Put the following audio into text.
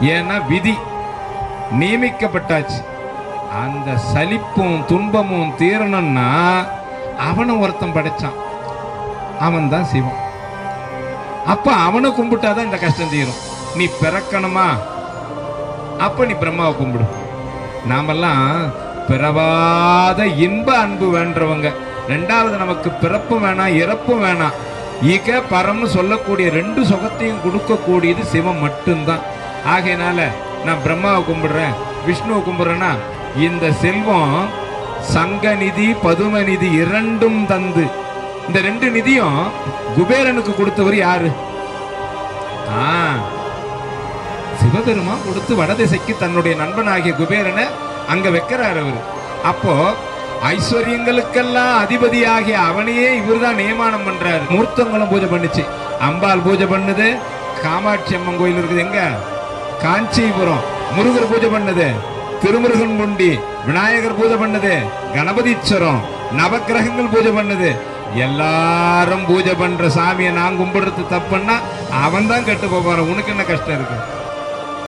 ஏன்னா விதி நியமிக்கப்பட்டாச்சு. அந்த சலிப்பும் துன்பமும் தீரணும்னா அவனை ஒருத்தன் படைச்சான். அவன் தான் சிவன். அப்ப அவனை கும்பிட்டாதான் இந்த கஷ்டம் தீரும். நீ பிறக்கணுமா? அப்ப நீ பிரம்மாவை கும்பிடு. நாமெல்லாம் பிறவாத இன்ப அன்பு வேண்டவங்க. ரெண்டாவது நமக்கு பிறப்பும் வேணாம் இறப்பும் வேணாம் ஈக பரம்னு சொல்லக்கூடிய ரெண்டு சுகத்தையும் கொடுக்கக்கூடியது சிவம் மட்டும்தான். ஆகையினால நான் பிரம்மாவை கும்பிடுறேன் விஷ்ணுவை கும்பிடுறேன்னா இந்த செல்வம் சங்க நிதி பதும நிதி இரண்டும் தந்து இந்த ரெண்டு நிதியும் குபேரனுக்கு கொடுத்தவர் யாரு? ஆ சிவபெருமான் கொடுத்து வடதிசைக்கு தன்னுடைய நண்பனாகிய குபேரனை அங்க வைக்கிறார் அவர். அப்போ ஐஸ்வர்யங்களுக்கெல்லாம் அதிபதியாகிய அவனையே இவர்தான் நியமானம் பண்றாரு. மூர்த்தங்களும் பூஜை பண்ணுச்சு. அம்பாள் பூஜை பண்ணுது காமாட்சி அம்மன் கோயில் இருக்குது எங்க? காஞ்சிபுரம் முருகர் பூஜை பண்ணுது. திருமுருகன் முண்டி விநாயகர் பூஜை பண்ணுது. கணபதீஸ்வரம் நவக்கிரகங்கள் பூஜை பண்ணுது. எல்லாரும் பூஜை பண்ற சாமியை நான் கும்பிடுறது தப்புன்னா அவன் தான் கெட்டு போறான். உனக்கு என்ன கஷ்டம் இருக்கு?